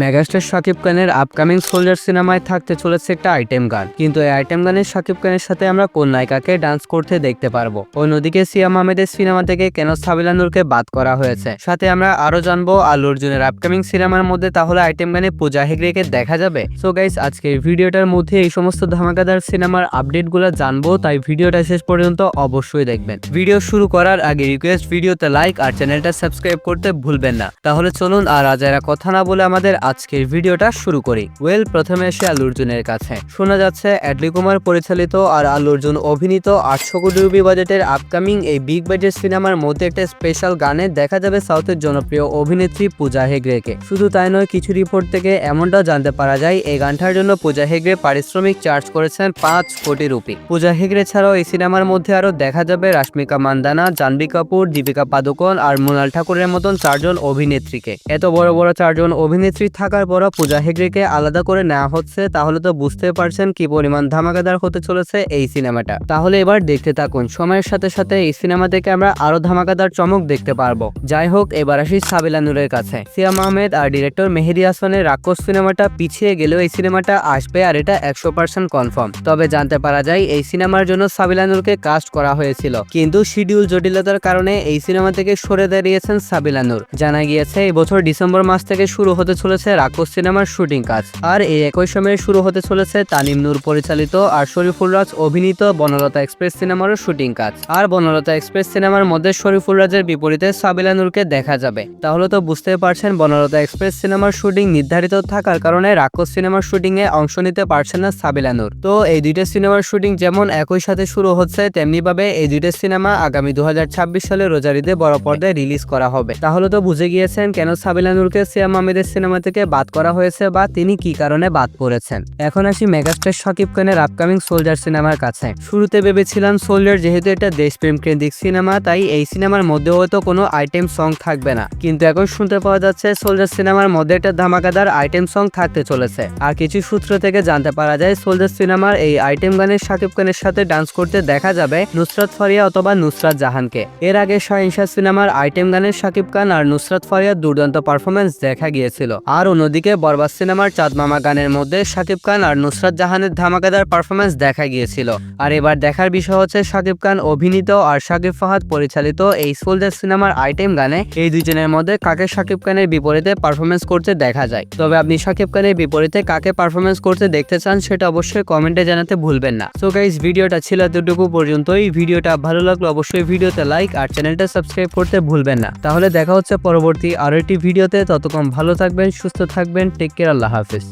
Megastar Shakib খানের upcoming soldier সিনেমায় থাকতে চলেছে একটা আইটেম গান। কিন্তু এই আইটেম গানের শাকিব খানের সাথে আমরা কোন নায়িকাকে ডান্স করতে দেখতে পারব? অন্যদিকে সিয়াম আহমেদের সিনেমা থেকে কেন সাবিলা নূরকে বাদ করা হয়েছে? সাথে আমরা আরও জানব আলু অর্জুনের আপকামিং সিনেমার মধ্যে তাহলে আইটেম গানে পূজা হেগড়েকে দেখা যাবে? সো গাইস আজকের ভিডিওটার মধ্যে এই সমস্ত ধামাকাদার সিনেমার আপডেটগুলো জানব, তাই ভিডিওটা শেষ পর্যন্ত অবশ্যই দেখবেন। ভিডিও শুরু করার আগে রিকোয়েস্ট ভিডিওতে লাইক আর চ্যানেলটা সাবস্ক্রাইব করতে ভুলবেন না। তাহলে চলুন আর আজ এরা কথা না বলে আমাদের আজকের ভিডিওটা শুরু করি। ওয়েল, প্রথমে এসে আল্লু অর্জুনের কাছে। শোনা যাচ্ছে, অ্যাডলি কুমার পরিচালিত আর আল্লু অর্জুন অভিনীত আটশো কোটি রুপি বাজেটের আপকামিং এই বিগ বাজেট সিনেমার মধ্যে একটা স্পেশাল গানে দেখা যাবে সাউথের জনপ্রিয় অভিনেত্রী পূজা হেগড়েকে। শুধু তাই নয়, কিছু রিপোর্ট থেকে এমনটাও জানতে পারা যায়, এই গানটার জন্য পূজা হেগড়ে পারিশ্রমিক চার্জ করেছেন পাঁচ কোটি রুপি। পূজা হেগড়ে ছাড়াও এই সিনেমার মধ্যে আরও দেখা যাবে রাশ্মিকা মান্দানা, জাহ্নবী কাপুর, দীপিকা পাদুকোন আর মোনাল ঠাকুরের মতন চারজন অভিনেত্রীকে। এত বড় বড় চারজন অভিনেত্রী থাকার পরও পূজা হেগড়েকে আলাদা করে নেওয়া হচ্ছে, তাহলে তো বুঝতে পারছেন কি পরিমাণ ধামাকাদার হতে চলেছে এই সিনেমাটা। তাহলে এবার দেখতে থাকুন, সময়ের সাথে সাথে এই সিনেমা থেকে আমরা আরও ধামাকাদার চমক দেখতে পারব। যাই হোক, এবার আসি সাবিলা নূরের কাছে। সিয়াম আহমেদ আর ডিরেক্টর মেহেদি হাসানের রাক্ষস সিনেমাটা পিছিয়ে গেলেও এই সিনেমাটা আসবে আর এটা একশো পার্সেন্ট কনফার্ম। তবে জানতে পারা যায়, এই সিনেমার জন্য সাবিলা নূরকে কাস্ট করা হয়েছিল। কিন্তু শিডিউল জটিলতার কারণে এই সিনেমা থেকে সরে দাঁড়িয়েছেন সাবিলা নূর। জানা গিয়েছে, এই বছর ডিসেম্বর মাস থেকে শুরু হতে চলেছে রাক্ষস সিনেমার শুটিং কাজ। আর এই একই সময়ে শুরু হতে চলেছে তানিম নূর পরিচালিত আর শরীফুল রাজ অভিনীত বনলতা এক্সপ্রেস সিনেমারও শুটিং কাজ। আর বনলতা এক্সপ্রেস সিনেমার মধ্যে শরীফুল রাজের বিপরীতে সাবিলা নূরকে দেখা যাবে। তাহলে তো বুঝতে পারছেন, বনলতা এক্সপ্রেস সিনেমার শুটিং নির্ধারিত থাকার কারণে রাক্ষস সিনেমার শুটিং এ অংশ নিতে পারছেন না সাবিলা নূর। তো এই দুইটা সিনেমার শুটিং যেমন একই সাথে শুরু হচ্ছে তেমনি ভাবে এই দুইটা সিনেমা আগামী দু হাজার ছাব্বিশ সালে রোজারিতে বড় পর্দায় রিলিজ করা হবে। তাহলে তো বুঝে গিয়েছেন কেন সাবিলা নূরকে সিয়াম আহমেদের সিনেমা থেকে বাদ করা হয়েছে বা তিনি কি কারণে বাদ পড়েছেন। এখন আসি মেগাস্টার শাকিব খানের আপকামিং সোলজার সিনেমার কাছে। শুরুতে ভেবেছিলাম সোলজার যেহেতু এটা দেশপ্রেম কেন্দ্রিক সিনেমা তাই এই সিনেমার মধ্যে হয়তো কোনো আইটেম সং থাকবে না। কিন্তু এখন শুনতে পাওয়া যাচ্ছে সোলজার সিনেমার মধ্যে একটা ধামাকাদার আইটেম সং থাকতে চলেছে। আর কিছু সূত্র থেকে জানতে পারা যায় সোলজার সিনেমার এই আইটেম গানের শাকিব খানের সাথে ডান্স করতে দেখা যাবে নুসরাত ফারিয়া অথবা নুসরাত জাহানকে। এর আগে শাহিনশাহ সিনেমার আইটেম গানের শাকিব খান আর নুসরাত ফারিয়ার দুর্দান্ত পারফরমেন্স দেখা গিয়েছিল। আর অন্যদিকে বরবাদ সিনেমার চাঁদ মামা গানের মধ্যে শাকিব খান আর নুসরাত জাহানের ধামাকাদার পারফরমেন্স দেখা গিয়েছিল। আর এবার দেখার বিষয় হচ্ছে শাকিব খান অভিনীত আর শাকিব ফাহাদ পরিচালিত এই সোলজার সিনেমার আইটেম গানে এই দুজনের মধ্যে কাকে শাকিব খানের বিপরীতে পারফরমেন্স করতে দেখা যায়। তবে আপনি শাকিব খানের বিপরীতে কাকে পারফরমেন্স করতে দেখতে চান সেটা অবশ্যই কমেন্টে জানাতে ভুলবেন না। সো গাইজ ভিডিওটা ছিল এতটুকু পর্যন্তই। ভিডিওটা ভালো লাগল অবশ্যই ভিডিওতে লাইক আর চ্যানেলটা সাবস্ক্রাইব করতে ভুলবেন না। তাহলে দেখা হচ্ছে পরবর্তী আরও একটি ভিডিওতে। ততক্ষণ ভালো থাকবেন সুস্থ থাকবেন টেক কেয়ার আল্লাহ হাফিজ।